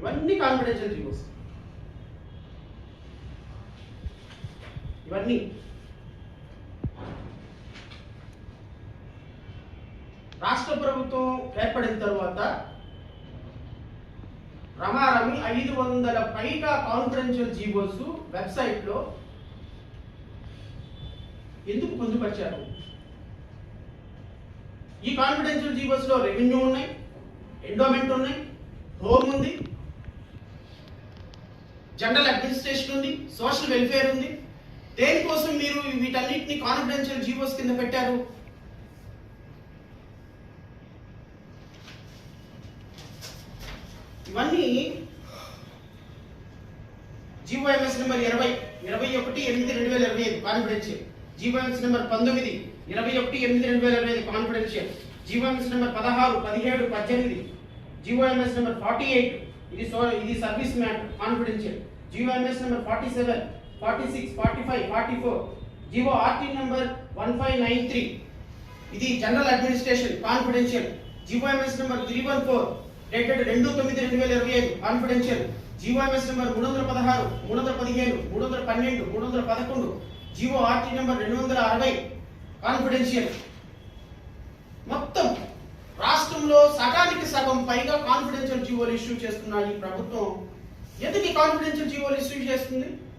ఇవన్నీ confidential GOs ఇవన్నీ. రాష్ట్ర ప్రభుత్వం ఏర్పడిన తరువాత రమారమి ఐదు వందల పైగా కాన్ఫిడెన్షియల్ జీవోస్ వెబ్సైట్లో ఎందుకు పొందుపరిచారు? ఈ కాన్ఫిడెన్షియల్ జీవోస్లో రెవెన్యూ ఉన్నాయి ఎండోమెంట్ ఉన్నాయి హోమ్ ఉంది జనరల్ అడ్మినిస్ట్రేషన్ ఉంది సోషల్ వెల్ఫేర్ ఉంది. దేనికోసం మీరు వీటన్నిటిని కాన్ఫిడెన్షియల్ జీవోస్ కింద పెట్టారు? ఇవన్నీ జీవోఎంఎస్ నెంబర్ ఇరవై ఇరవై ఒకటి ఎనిమిది రెండు వేల ఇరవై ఐదు కాన్ఫిడెన్షియల్ జీవోఎంఎస్ నెంబర్ పంతొమ్మిది ఇరవై ఒకటి ఎనిమిది రెండు వేల ఇరవై ఐదు కాన్ఫిడెన్షియల్ జీవోఎంఎస్ నెంబర్ పదహారు పదిహేడు పద్దెనిమిది. GOMS number forty eight. ఇది సో ఇది service matter confidential GOMS number forty seven forty six forty five forty four GO RT number one five nine three ఇది general administration confidential MS number three one four dated రెండు తొమ్మిది రెండు వేల ఇరవై ఐదు confidential GOMS number మూడు వందల పదహారు మూడు వందల పదిహేను మూడు వందల పన్నెండు మూడు వందల పదకొండు. జీవో ఆర్టీ నెంబర్ రెండు వందల అరవై కాన్ఫిడెన్షియల్ మొత్తం రాష్ట్రంలో సగానికి సగం పైగా కాన్ఫిడెన్షియల్ జీవోలు ఇష్యూ చేస్తున్న ఈ ప్రభుత్వం. ఎందుకు ఈ కాన్ఫిడెన్షియల్ జీవోలు ఇష్యూ చేస్తుంది?